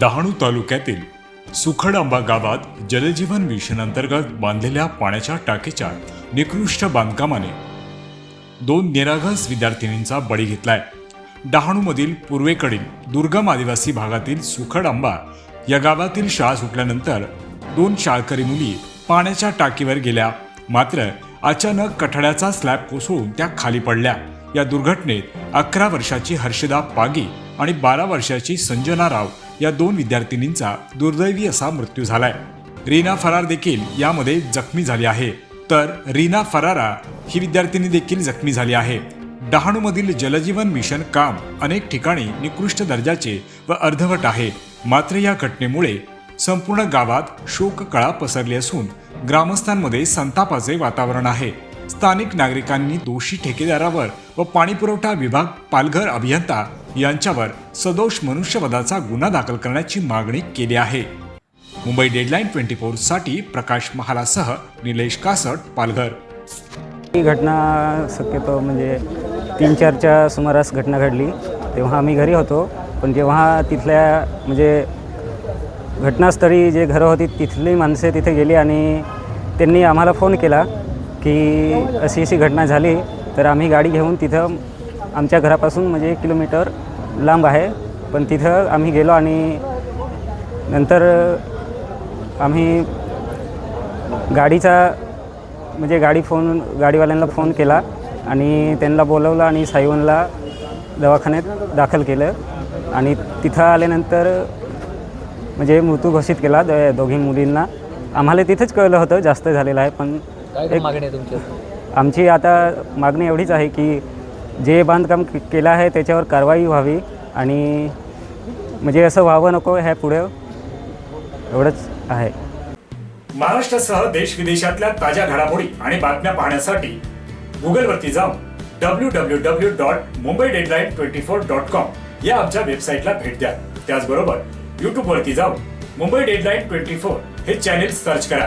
डहाणू तालुक्यातील सुखडांबा गावात जलजीवन मिशन अंतर्गत बांधलेल्या पाण्याच्या टाकीच्या निकृष्ट बांधकामाने दोन निरागस विद्यार्थिनींचा बळी घेतलाय. डहाणूमधील पूर्वेकडील दुर्गम आदिवासी भागातील सुखडांबा या गावातील शाळा सुटल्यानंतर दोन शाळकरी मुली पाण्याच्या टाकीवर गेल्या. मात्र अचानक कठड्याचा स्लॅब कोसळून त्या खाली पडल्या. या दुर्घटनेत अकरा वर्षाची हर्षदा पागी आणि बारा वर्षाची संजना राव या दोन विद्यार्थिनींचा दुर्दैवी असा मृत्यू झालाय. रीना फरार देखील यामध्ये जखमी झाली आहे. तर रीना फरारा ही विद्यार्थिनी देखील जखमी झाली आहे. डहाणूमधील जलजीवन मिशन काम अनेक ठिकाणी निकृष्ट दर्जाचे व अर्धवट आहे. मात्र या घटनेमुळे संपूर्ण गावात शोककळा पसरली असून ग्रामस्थांमध्ये संतापाचे वातावरण आहे. स्थानिक नागरिकांनी दोषी ठेकेदारावर व पाणीपुरवठा विभाग पालघर अभियंता यांच्यावर सदोष मनुष्यवधाचा गुन्हा दाखल करण्याची मागणी केली आहे. मुंबई डेडलाईन ट्वेंटी साठी प्रकाश महालासह निलेश कासट पालघर. ही घटना शक्यतो म्हणजे तीन चारच्या सुमारास घटना घडली. तेव्हा आम्ही घरी होतो पण जेव्हा तिथल्या म्हणजे घटनास्थळी जे घरं होती तिथली माणसे तिथे गेली आणि त्यांनी आम्हाला फोन केला. की अशी अशी घटना झाली तर आम्ही गाडी घेऊन तिथं आमच्या घरापासून म्हणजे एक किलोमीटर लांब आहे. पण तिथं आम्ही गेलो आणि नंतर आम्ही गाडीचा म्हणजे गाडी फोन गाडीवाल्यांना फोन केला आणि त्यांना बोलवलं आणि साईवनला दवाखान्यात दाखल केलं. आणि तिथं आल्यानंतर म्हणजे मृत्यू घोषित केला द दोघी मुलींना. आम्हाला तिथंच कळलं होतं जास्त झालेलं आहे पण काय मागणी आहे तुमची आमची आता मागणी एवढीच आहे की जे बांधकाम केलं आहे त्याच्यावर कारवाई व्हावी आणि म्हणजे असं व्हावं नको ह्या पुढे एवढंच आहे. महाराष्ट्रासह देश विदेशातल्या ताज्या घडामोडी आणि बातम्या पाहण्यासाठी गुगलवरती जाऊन W W W dot Mumbai deadline twenty four dot com या आमच्या वेबसाईटला भेट द्या. त्याचबरोबर युट्यूब वरती जाऊन मुंबई डेडलाईन ट्वेंटी फोर हे चॅनेल सर्च करा.